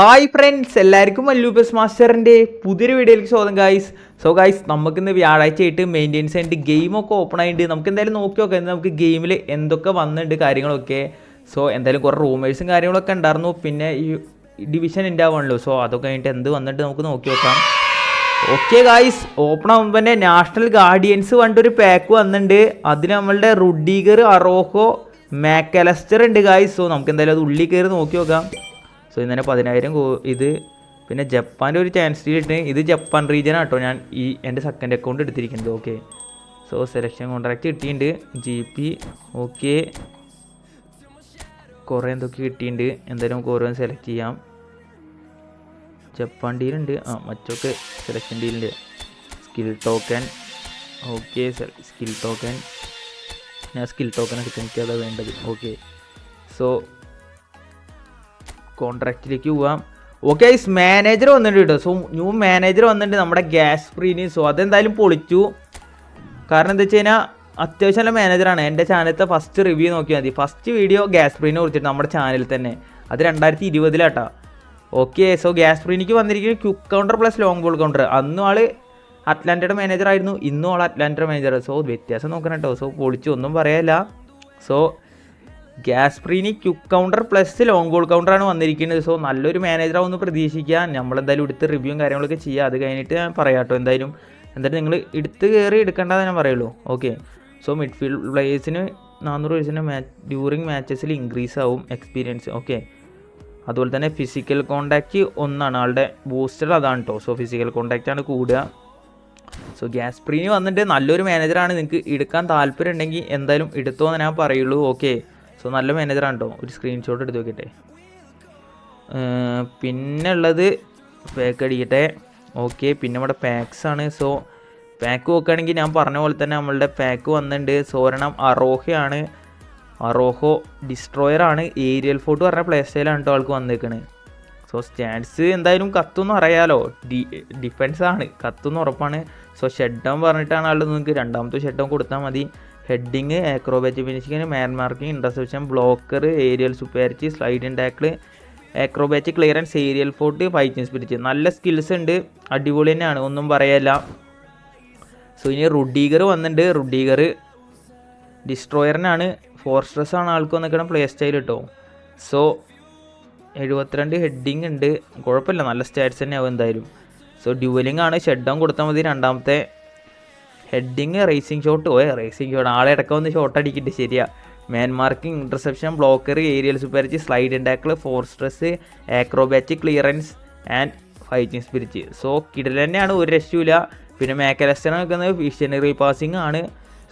Hi friends എല്ലാവർക്കും മല്ലൂപ്പസ് മാസ്റ്ററിന്റെ പുതിയൊരു വീഡിയോയിലേക്ക് സ്വാഗതം ഗായ്സ് സോ ഗായ്സ് നമുക്കിന്ന് വ്യാഴാഴ്ച ആയിട്ട് മെയിന്റെനൻസ് ആയിട്ട് ഗെയിമൊക്കെ ഓപ്പൺ ആയിട്ട് നമുക്ക് എന്തായാലും നോക്കി നോക്കാം. നമുക്ക് ഗെയിമിൽ എന്തൊക്കെ വന്നിട്ടുണ്ട് കാര്യങ്ങളൊക്കെ. സോ എന്തായാലും കുറേ റൂമേഴ്സും കാര്യങ്ങളൊക്കെ ഉണ്ടായിരുന്നു. പിന്നെ ഈ ഡിവിഷൻ ഉണ്ടാവുകയാണല്ലോ സോ അതൊക്കെ കഴിഞ്ഞിട്ട് എന്ത് വന്നിട്ട് നമുക്ക് നോക്കി നോക്കാം. ഓക്കെ ഗായ്സ് ഓപ്പൺ ആകുമ്പോൾ തന്നെ നാഷണൽ ഗാർഡിയൻസ് പറഞ്ഞിട്ടൊരു പാക്ക് വന്നിട്ടുണ്ട് അതിൽ നമ്മളുടെ റുഡീഗർ അറോഹോ മാക്കലസ്റ്റർ ഉണ്ട് ഗായ്സ് സോ നമുക്ക് എന്തായാലും അത് ഉള്ളിൽ കയറി നോക്കി നോക്കാം. സോ ഇന്നലെ പതിനായിരം കോ ഇത് പിന്നെ ജപ്പാന്റെ ഒരു ചാൻസ് ഇട്ട് ഇത് ജപ്പാൻ റീജിയൻ ആട്ടോ ഞാൻ ഈ എന്റെ സെക്കൻഡ് അക്കൗണ്ട് എടുത്തിരിക്കുന്നത്. ഓക്കെ സോ സെലക്ഷൻ കോൺട്രാക്റ്റ് കിട്ടിയിട്ടുണ്ട്. ജി പി ഓക്കെ കുറേ എന്തൊക്കെ കിട്ടിയിട്ടുണ്ട്. എന്തായാലും നമുക്ക് ഓരോന്ന് സെലക്ട് ചെയ്യാം. ജപ്പാൻ ഡീലുണ്ട് ആ മറ്റൊക്കെ selection ഡീലുണ്ട് skill token okay skill token ഞാൻ സ്കിൽ ടോക്കൺ എടുക്കാൻ എനിക്കതാണ് വേണ്ടത്. ഓക്കെ സോ കോൺട്രാക്റ്റിലേക്ക് പോവാം. ഓക്കെ ഐസ് മാനേജർ വന്നിട്ടുണ്ട് കേട്ടോ സോ ന്യൂ മാനേജർ വന്നിട്ടുണ്ട് നമ്മുടെ ഗ്യാസ് ഫ്രീനി സോ അതെന്തായാലും പൊളിച്ചു. കാരണം എന്താ വെച്ച് കഴിഞ്ഞാൽ അത്യാവശ്യം നല്ല മാനേജറാണ് എന്റെ ചാനലത്തെ ഫസ്റ്റ് റിവ്യൂ നോക്കിയാൽ മതി. ഫസ്റ്റ് വീഡിയോ ഗ്യാസ് ഫ്രീനെ കുറിച്ചിട്ട് നമ്മുടെ ചാനലിൽ തന്നെ. അത് രണ്ടായിരത്തി ഇരുപതിലാട്ടാ ഓക്കെ സോ ഗ്യാസ് ഫ്രീനിക്ക് വന്നിരിക്കുന്നത് quick counter plus long ball counter അന്നും ആൾ അറ്റ്ലാന്റയുടെ മാനേജർ ആയിരുന്നു. ഇന്നും ആൾ അറ്റ്ലാന്റയുടെ മാനേജർ സോ വ്യത്യാസം നോക്കണം കേട്ടോ സോ പൊളിച്ചു. ഒന്നും പറയാനില്ല. സോ ഗ്യാസ് Preeni quick counter plus long ball കൗണ്ടറാണ് വന്നിരിക്കുന്നത്. സോ നല്ലൊരു മാനേജറാവുമെന്ന് പ്രതീക്ഷിക്കുക. നമ്മളെന്തായാലും എടുത്ത് റിവ്യൂ കാര്യങ്ങളൊക്കെ ചെയ്യുക. അത് കഴിഞ്ഞിട്ട് ഞാൻ പറയാം കേട്ടോ എന്തായാലും. എന്തായാലും നിങ്ങൾ എടുത്ത് കയറി എടുക്കേണ്ടതെന്ന് ഞാൻ പറയുള്ളൂ. ഓക്കെ സോ മിഡ്ഫീൽഡ് പ്ലേയേഴ്സിന് നാനൂറ് വയസ്സിന് മാച്ച് ഡ്യൂറിങ് മാച്ചസിൽ ഇൻക്രീസ് ആവും എക്സ്പീരിയൻസ് ഓക്കെ അതുപോലെ തന്നെ ഫിസിക്കൽ കോണ്ടാക്റ്റ് ഒന്നാണ്. ആളുടെ ബൂസ്റ്റർ അതാണ് കേട്ടോ സോ ഫിസിക്കൽ കോണ്ടാക്റ്റ് ആണ് കൂടുക. സോ ഗ്യാസ് പ്രീനി വന്നിട്ട് നല്ലൊരു മാനേജറാണ് നിങ്ങൾക്ക് എടുക്കാൻ താല്പര്യം ഉണ്ടെങ്കിൽ എന്തായാലും എടുത്തോ എന്ന് ഞാൻ പറയുള്ളൂ. ഓക്കെ സോ നല്ല മാനേജറാണ് കേട്ടോ ഒരു സ്ക്രീൻഷോട്ട് എടുത്ത് നോക്കട്ടെ പിന്നെ ഉള്ളത് പാക്ക് അടിക്കട്ടെ. ഓക്കെ പിന്നെ നമ്മുടെ പാക്സ് ആണ്. സോ പാക്ക് നോക്കുകയാണെങ്കിൽ ഞാൻ പറഞ്ഞ പോലെ തന്നെ നമ്മളുടെ പാക്ക് വന്നിട്ടുണ്ട്. സോരണം അറോഹയാണ്. അറോഹോ ഡിസ്ട്രോയർ ആണ്. ഏരിയൽ ഫോർട്ട് പറഞ്ഞ പ്ലേ സ്റ്റൈലാണ് കേട്ടോ ആൾക്ക് വന്നേക്കണത് സോ സ്റ്റാൻഡ്സ് എന്തായാലും കത്തുമെന്ന് അറിയാലോ ഡി ഡിഫൻസ് ആണ്. കത്തുമെന്ന് ഉറപ്പാണ്. സോ ഷെഡ് പറഞ്ഞിട്ടാണ് ആൾ നിങ്ങൾക്ക് രണ്ടാമത്തെ ഷെഡ് കൊടുത്താൽ മതി. Heading acrobatic finishing man marking interception blocker aerial superiority sliding tackle acrobatic clearance aerial fort fighting spirit നല്ല സ്കിൽസ് ഉണ്ട്. അടിപൊളി തന്നെയാണ്. ഒന്നും പറയല്ല സോ ഇനി റുഡീഗർ വന്നിട്ടുണ്ട് റുഡീഗർ ഡിസ്ട്രോയറിനാണ് ഫോർസ്ട്രസ് ആണ് ആൾക്ക് വന്നിരിക്കണം പ്ലേ സ്റ്റൈൽ കേട്ടോ സോ എഴുപത്തിരണ്ട് ഹെഡിങ് ഉണ്ട്. കുഴപ്പമില്ല. നല്ല സ്റ്റാറ്റ്സ് തന്നെയാവും എന്തായാലും. സോ ഡ്യുവലിംഗ് ആണ്. ഷെഡ് ഡൗൺ കൊടുത്താൽ മതി രണ്ടാമത്തെ. ഹെഡിങ് റേസിംഗ് ഷോട്ട് ഓ റേസിംഗ് ഷോട്ട് ആളെ ഇടയ്ക്ക് വന്ന് ഷോട്ട് അടിക്കിട്ട് ശരിയാ. Man marking interception blocker aerial superiority sliding tackle fortress acrobatic clearance and fighting spirit so Cadell തന്നെയാണ് ഒരു രക്ഷയില്ല പിന്നെ മേക്കലസ്റ്റർ നിൽക്കുന്നത് വിഷനറി പാസിംഗ് ആണ്.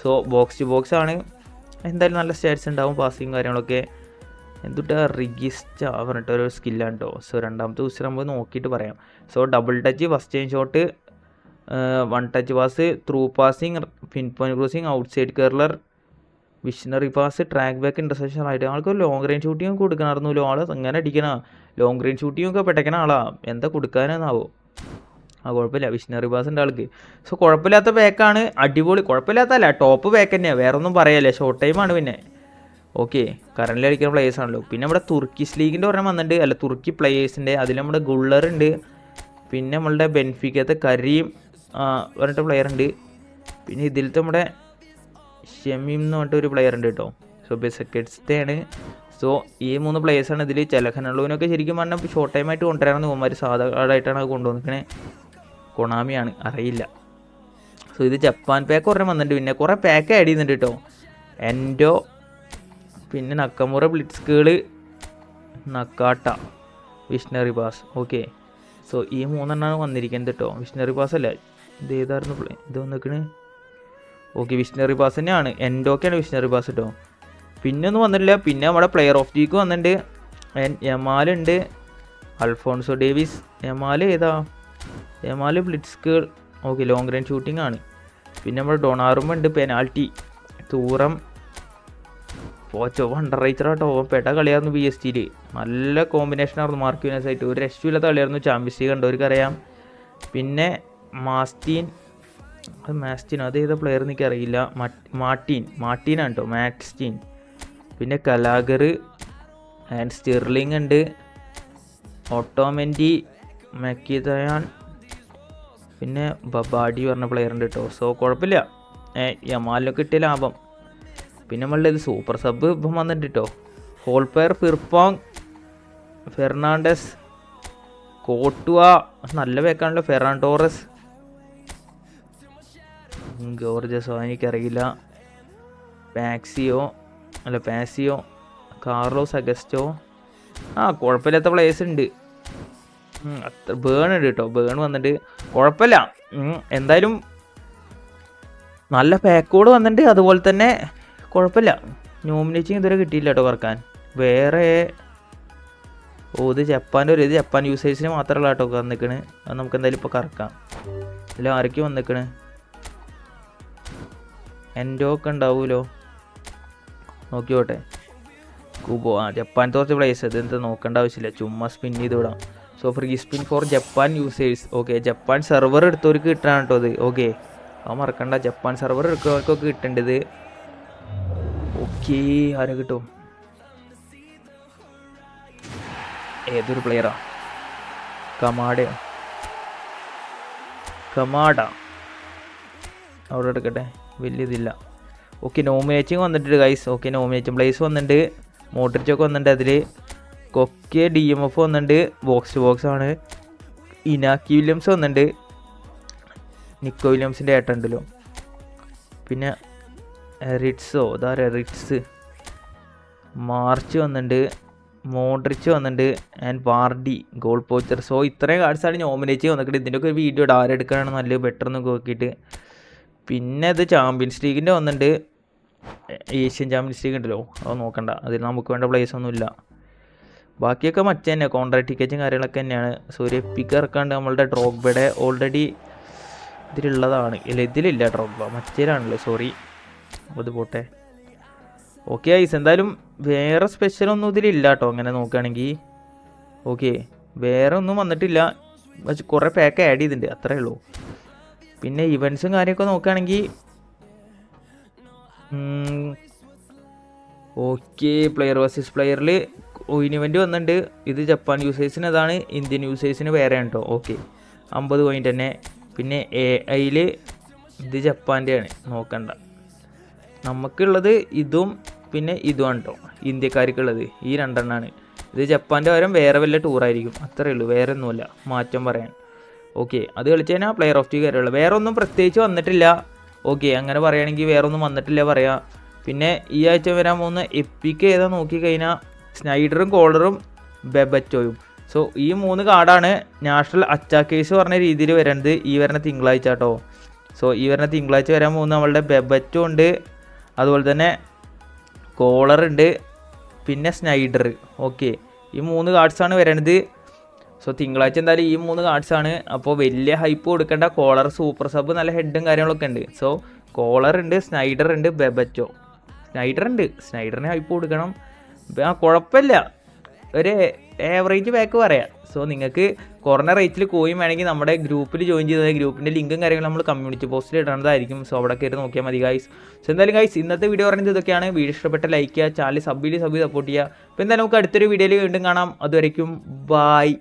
സോ ബോക്സ് ടു ബോക്സ് ആണ്. എന്തായാലും നല്ല സ്റ്റാറ്റ്സ് ഉണ്ടാവും പാസിങ് കാര്യങ്ങളൊക്കെ. എന്തുട്ടാ റിഗിസ്റ്റ പറഞ്ഞിട്ട് ഒരു സ്കില്ലാണ് കേട്ടോ സോ രണ്ടാമത്തെ ദിവസം നമുക്ക് നോക്കിയിട്ട് പറയാം. So double touch first time shot one touch pass through passing pinpoint crossing outside curler visionary pass track back intersection ആയിട്ട് ആൾക്ക് ലോങ് റേഞ്ച് ഷൂട്ടിങ് കൊടുക്കണമായിരുന്നല്ലോ ആൾ അങ്ങനെ അടിക്കണ ലോങ് റേഞ്ച് ഷൂട്ടിംഗ് ഒക്കെ പെട്ടക്കണ ആളാ. എന്താ കൊടുക്കാനെന്നാവോ? ആ കുഴപ്പമില്ല. വിഷണറി പാസ് ഉണ്ട് ആൾക്ക്. സോ കുഴപ്പമില്ലാത്ത ബാക്കാണ് അടിപൊളി. കുഴപ്പമില്ലാത്തല്ല ടോപ്പ് ബാക്ക് തന്നെയാണ് വേറെ ഒന്നും പറയല്ലേ ഷോർട്ട് ടൈമാണ് പിന്നെ. ഓക്കെ കറണ്ടിൽ കളിക്കുന്ന പ്ലേയേഴ്സ് ആണല്ലോ. പിന്നെ നമ്മുടെ തുർക്കിസ് ലീഗിന്റെ ഒരെണ്ണം വന്നിട്ടുണ്ട് അല്ല തുർക്കി പ്ലേയേഴ്സിന്റെ അതിൽ നമ്മുടെ ഗുള്ളർ ഉണ്ട് പിന്നെ നമ്മളുടെ ബെൻഫിക്കത്തെ കരീം. പറഞ്ഞിട്ട് പ്ലെയർ ഉണ്ട്. പിന്നെ ഇതിലത്തെ നമ്മുടെ ഷമീം എന്ന് പറഞ്ഞിട്ട് ഒരു പ്ലെയർ ഉണ്ട് കേട്ടോ സോ ബെസക്കറ്റ്സിന്റെ ആണ് സോ ഈ മൂന്ന് പ്ലേയേഴ്സാണ് ഇതിൽ ചിലഖനുള്ളവനൊക്കെ ശരിക്കും പറഞ്ഞാൽ ഷോർട്ട് ടൈം ആയിട്ട് കൊണ്ടുവരാമെന്ന് പോകുമ്പോൾ സാധാ കാർഡായിട്ടാണ് കൊണ്ടുവന്നിരിക്കണേ. കൊണാമിയാണ്. അറിയില്ല. സോ ഇത് ജപ്പാൻ പാക്ക് കുറേ വന്നിട്ടുണ്ട്. പിന്നെ കുറേ പാക്ക് ആഡ് ചെയ്യുന്നുണ്ട് കേട്ടോ എൻഡോ പിന്നെ നക്കമുറ ബ്ലിറ്റ്സ്കേൾ നക്കാട്ട വിഷ്ണറി പാസ് ഓക്കെ സോ ഈ മൂന്നെണ്ണമാണ് വന്നിരിക്കുന്നത് കേട്ടോ വിഷ്ണറി പാസ് അല്ല ഇത് ഏതായിരുന്നു ഇത് വന്നിക്കണ്. ഓക്കെ വിഷ്ണറി പാസ് തന്നെയാണ്. എൻഡോക്കെയാണ് വിഷ്ണറി പാസ് കേട്ടോ പിന്നെ ഒന്നും വന്നിട്ടില്ല. പിന്നെ നമ്മുടെ പ്ലെയർ ഓഫ് ദീക്ക് വന്നിട്ടുണ്ട്. ഉണ്ട്. Alphonso Davies. യമാൽ ഏതാ? Yamal blitz curler okay long range shooting ആണ്. പിന്നെ നമ്മുടെ ഡൊണാറും ഉണ്ട്. പെനാൾട്ടി തൂറം. പോച്ചോ വണ്ടർ റൈച്ചറാട്ടോ പെട്ട കളിയായിരുന്നു ബി എസ് ടിയിൽ നല്ല കോമ്പിനേഷൻ ആയിരുന്നു. മാർക്ക് ആയിട്ട് ഒരു രക്ഷയില്ലാത്ത കളിയായിരുന്നു. ചാമ്പ്യൻസ് ലീഗ് കണ്ടവർക്കറിയാം. പിന്നെ മാസ്റ്റീൻ അത് മാസ്റ്റീൻ അത് ഏതാ പ്ലെയർ എനിക്ക് അറിയില്ല മാർട്ടീൻ. മാർട്ടീനാണ് കേട്ടോ മാക്സ്റ്റീൻ. പിന്നെ കലാഗർ ആൻഡ് സ്റ്റിർലിംഗ് ഉണ്ട്. ഓട്ടോമെന്റി മെക്കിതയാൻ പിന്നെ ബബാഡി പറഞ്ഞ പ്ലെയർ ഉണ്ട് കേട്ടോ സോ കുഴപ്പമില്ല യമാലിനൊക്കെ കിട്ടിയ ലാഭം. പിന്നെ നമ്മളുടെ സൂപ്പർ സബ് ഇപ്പം വന്നിട്ട് കേട്ടോ ഹോൾപെയർ ഫിർപോങ് ഫെർണാണ്ടസ് കോട്ടുവ നല്ല വേക്കാണല്ലോ ഫെറാൻ ടോറസ് ജോർജസ് എനിക്കറിയില്ല. പാക്സിയോ അല്ല പാസിയോ കാർലോസ് അഗസ്റ്റോ ആ കുഴപ്പമില്ലാത്ത പ്ലേസ് ഉണ്ട്. അത്ര ബേൺ ഉണ്ട് കേട്ടോ ബേൺ വന്നിട്ട് കുഴപ്പമില്ല. എന്തായാലും നല്ല പാക്കോട് വന്നിട്ട് അതുപോലെ തന്നെ കുഴപ്പമില്ല. നോമിനേറ്റിങ് ഇതുവരെ കിട്ടിയില്ല കേട്ടോ കുറയ്ക്കാൻ വേറെ ഓ ഇത് ജപ്പാന്റെ ഒരു ഇത് ജപ്പാൻ യൂസേഴ്സിന് മാത്രമല്ല കേട്ടോ വന്നിക്കണ്. അത് നമുക്ക് എന്തായാലും ഇപ്പോൾ കറക്കാം. ഇതിൽ ആരൊക്കെ വന്നിക്കണ്? എന്റെ ഒക്കെ ഉണ്ടാവുമല്ലോ നോക്കിയോട്ടെ കുബോ ആ ജപ്പാൻ കുറച്ച് പ്ലേസ് ഇത് എന്താ നോക്കേണ്ട ആവശ്യമില്ല. ചുമ്മാ സ്പിൻ ചെയ്ത് വിടാം. So free spin for Japan users okay Japan server എടുത്തവർക്ക് കിട്ടാണ് കേട്ടോ അത് ഓക്കെ അത് മറക്കണ്ട. ജപ്പാൻ സെർവർ എടുക്കുന്നവർക്കൊക്കെ കിട്ടേണ്ടത് ഓക്കെ ആരെ കിട്ടും? ഏതൊരു പ്ലെയറാ കമാഡയോ? കമാഡ. അവിടെ എടുക്കട്ടെ. വലിയതില്ല. ഓക്കെ നോമിനേറ്റിംഗ് വന്നിട്ടുണ്ട് ഗൈസ് ഓക്കെ നോമിനേറ്റിംഗ് പ്ലേസ് വന്നിട്ടുണ്ട്. മോട്ടറിച്ചൊക്കെ വന്നിട്ടുണ്ട് അതിൽ കൊക്കെ ഡി എം എഫ് വന്നിട്ടുണ്ട്. ബോക്സ് ടു ബോക്സ് ആണ്. ഇനാക്കി വില്യംസ് വന്നിട്ടുണ്ട്. നിക്കോ വില്യംസിന്റെ ഏട്ടുണ്ടല്ലോ പിന്നെ റിറ്റ്സോ ഇതാരാ റിറ്റ്സ് മാർച്ച് വന്നിട്ടുണ്ട്. മോഡ്രിച്ച് വന്നിട്ടുണ്ട്. And Vardy goal poacher so ഇത്രയും കാർഡ്സാണ് നോമിനേറ്റ് വന്നിട്ട് ഇതിന്റെ ഒക്കെ വീഡിയോ ആരെടുക്കാനാണ് നല്ലത് ബെറ്റർ എന്നൊക്കെ നോക്കിയിട്ട്. പിന്നെ ഇത് ചാമ്പ്യൻസ് ലീഗിന്റെ വന്നിട്ടുണ്ട് ഏഷ്യൻ ചാമ്പ്യൻസ് ലീഗ് ഉണ്ടല്ലോ. അത് നോക്കണ്ട. അതിൽ നമുക്ക് വേണ്ട പ്ലേസ് ഒന്നുമില്ല ബാക്കിയൊക്കെ മറ്റേ തന്നെ കോൺട്രാക്ട് ടിക്കറ്റും കാര്യങ്ങളൊക്കെ തന്നെയാണ്. സൂര്യ പിക്ക് ഇറക്കാണ്ട് നമ്മളുടെ ഡ്രോഗ്ബയുടെ ഓൾറെഡി ഇതിലുള്ളതാണ്. ഇല്ല ഇതിലില്ല ഡ്രോഗ്ബ മറ്റേലാണല്ലോ സോറി അത് പോട്ടെ. ഓക്കെ ഐസ് എന്തായാലും വേറെ സ്പെഷ്യൽ ഒന്നും ഇതിലില്ല കേട്ടോ അങ്ങനെ നോക്കുകയാണെങ്കിൽ ഓക്കെ വേറെ ഒന്നും വന്നിട്ടില്ല. കുറേ പാക്ക് ആഡ് ചെയ്തിട്ടുണ്ട് അത്രേ ഉള്ളൂ. പിന്നെ ഇവൻസും കാര്യമൊക്കെ നോക്കുകയാണെങ്കിൽ ഓക്കെ പ്ലെയർ വേഴ്സസ് പ്ലെയറിൽ കോയിൻ ഇവന്റ് വന്നിട്ടുണ്ട് ഇത് ജപ്പാൻ യൂസേഴ്സിന് അതാണ് ഇന്ത്യൻ യൂസേഴ്സിന് വേറെ കേട്ടോ ഓക്കെ അമ്പത് പോയിന്റ് തന്നെ. പിന്നെ എ ഐയിൽ ഇത് ജപ്പാന്റെയാണ് നോക്കണ്ട. നമുക്കുള്ളത് ഇതും പിന്നെ ഇതുമാണ് കേട്ടോ ഇന്ത്യക്കാർക്കുള്ളത് ഈ രണ്ടെണ്ണമാണ് ഇത് ജപ്പാന്റെ പകരം വേറെ വല്ല ടൂറായിരിക്കും അത്രയേ ഉള്ളൂ വേറെ ഒന്നുമില്ല മാറ്റം പറയാൻ. ഓക്കെ അത് കളിച്ച് കഴിഞ്ഞാൽ പ്ലെയർ ഓഫ് ദി കയറുള്ളൂ വേറെ ഒന്നും പ്രത്യേകിച്ച് വന്നിട്ടില്ല. ഓക്കെ അങ്ങനെ പറയുകയാണെങ്കിൽ വേറെ ഒന്നും വന്നിട്ടില്ല പറയാം. പിന്നെ ഈ ആഴ്ച വരാൻ പോകുന്ന എപ്പിക്ക് ഏതാ നോക്കിക്കഴിഞ്ഞാൽ സ്നൈഡറും കോളറും ബെബറ്റോയും സോ ഈ മൂന്ന് കാർഡാണ് നാഷണൽ അച്ചാക്കേഴ്സ് പറഞ്ഞ രീതിയിൽ വരുന്നത് ഈ വരുന്ന തിങ്കളാഴ്ച കേട്ടോ. സോ ഈ വരുന്ന തിങ്കളാഴ്ച വരാൻ പോകുന്ന നമ്മളുടെ ബെബറ്റോ ഉണ്ട്. അതുപോലെ തന്നെ കോളറുണ്ട് പിന്നെ സ്നൈഡർ ഓക്കെ ഈ മൂന്ന് കാർഡ്സാണ് വരണത്. സോ തിങ്കളാഴ്ച എന്തായാലും ഈ മൂന്ന് ആണ്. അപ്പോൾ വലിയ ഹൈപ്പ് കൊടുക്കേണ്ട. കോളർ സൂപ്പർ സബ് നല്ല ഹെഡും കാര്യങ്ങളൊക്കെ ഉണ്ട്. സോ കോളർ ഉണ്ട് സ്നൈഡർ ഉണ്ട് ബെബറ്റോ സ്നൈഡർ ഉണ്ട്. സ്നൈഡറിന് ഹൈപ്പ് കൊടുക്കണം. ആ കുഴപ്പമില്ല. ഒരു ഏവറേജ് ബാക്ക് പറയാം. സോ നിങ്ങൾക്ക് കുറഞ്ഞ റേറ്റിൽ കോയിൻ വേണമെങ്കിൽ നമ്മുടെ ഗ്രൂപ്പിൽ ജോയിൻ ചെയ്തത് ഗ്രൂപ്പിന്റെ ലിങ്കും കാര്യങ്ങളും നമ്മൾ കമ്മ്യൂണിറ്റി പോസ്റ്റിൽ ഇടേണ്ടതായിരിക്കും സോ അവിടെ കയറി നോക്കിയാൽ മതി ഗൈസ് സോ എന്തായാലും ഗൈസ് ഇന്നത്തെ വീഡിയോ പറയുന്നത് ഇതൊക്കെയാണ്. വീഡിയോ ഇഷ്ടപ്പെട്ട ലൈക്ക് ചെയ്യുക ചാനൽ സബ് ചെയ്ത് സബ് സപ്പോർട്ട് ചെയ്യുക. അപ്പോൾ എന്തായാലും നമുക്ക് അടുത്തൊരു വീഡിയോയിൽ വീണ്ടും കാണാം. അതുവരയ്ക്കും ബായ്